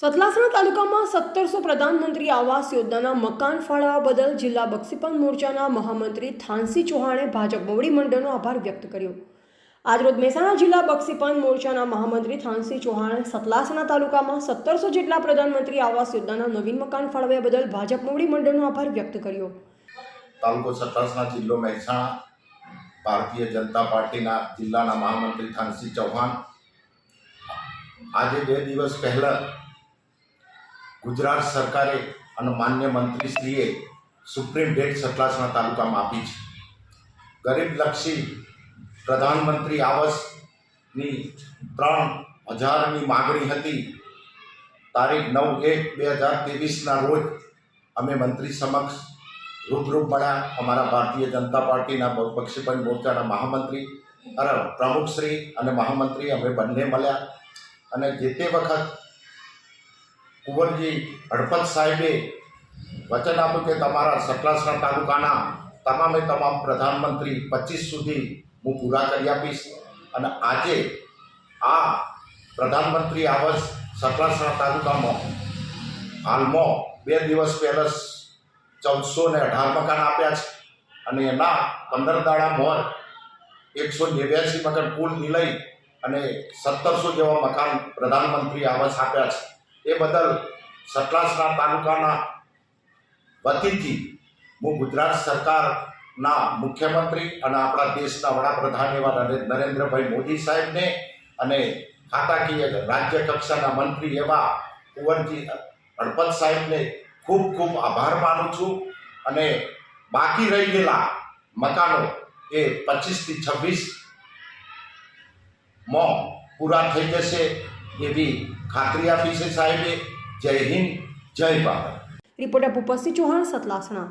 સતલાસણા તાલુકામાં સત્તરસો પ્રધાનમંત્રી આવાસ યોજનાના મકાન ફાળવવા બદલ જિલ્લા બક્ષીપંત મોરચાના મહામંત્રી થાનસી ચૌહાણે ભાજપ મોવડી મંડળનો આભાર વ્યક્ત કર્યો. આજરોજ મહેસાણા જિલ્લા બક્ષીપંત મોરચાના મહામંત્રી થાનસી ચૌહાણે સતલાસણા તાલુકામાં સત્તરસો જેટલા પ્રધાનમંત્રી આવાસ યોજનાના નવીન મકાન ફાળવ્યા બદલ ભાજપ મોવડી મંડળનો આભાર વ્યક્ત કર્યો. તાલુકો સતલાસણા જિલ્લો મહેસાણા, ભારતીય જનતા પાર્ટીના જિલ્લાના મહામંત્રી થાનસી ચૌહાણ. આજે બે દિવસ પહેલાં ગુજરાત સરકારે અને માન્ય મંત્રીશ્રીએ સુપ્રીમ ડેટ સતલાસણા તાલુકામાં આપી છે. ગરીબલક્ષી પ્રધાનમંત્રી આવાસની ત્રણ હજારની માગણી હતી. તારીખ નવ એક બે હજાર ત્રેવીસના રોજ અમે મંત્રી સમક્ષ રૂબરૂ મળ્યા. અમારા ભારતીય જનતા પાર્ટીના બક્ષીપંચ મોરચાના મહામંત્રી અરે પ્રમુખશ્રી અને મહામંત્રી અમે બંને મળ્યા. અને જે તે વખત કુંવરજી, હડપત સાહેબે વચન આપ્યું કે તમારા સતલાસના તાલુકાના તમામે તમામ પ્રધાનમંત્રી પચીસ સુધી હું પૂરા કરી આપીશ. અને આજે આ પ્રધાનમંત્રી આવાસ સતલાસના તાલુકામાં હાલમાં બે દિવસ પહેલાં ચૌદસો ને અઢાર મકાન આપ્યા છે. અને એના પંદર દાડા મોર એકસો નેવ્યાસી મકાન કુલ મિલાઈ અને સત્તરસો જેવા મકાન પ્રધાનમંત્રી આવાસ આપ્યા છે. એ બદલ સતલાસના તાલુકાના વતીથી હું ગુજરાત સરકારના મુખ્યમંત્રી અને આપણા દેશના વડાપ્રધાન એવા નરે- નરેન્દ્રભાઈ મોદી સાહેબને અને ખાતાકીય રાજ્ય કક્ષાના મંત્રી એવા કુંવરજી હળપત સાહેબને ખૂબ ખૂબ આભાર માનું છું અને બાકી રહી ગયેલા મકાનો એ પચીસથી છવ્વીસમાં પૂરા થઈ જશે એવી ખાતરી આપી છે સાહેબે. જય હિન્દ જય ભારત. રિપોર્ટર ભૂપતસિંહ ચૌહાણ સતલાસણા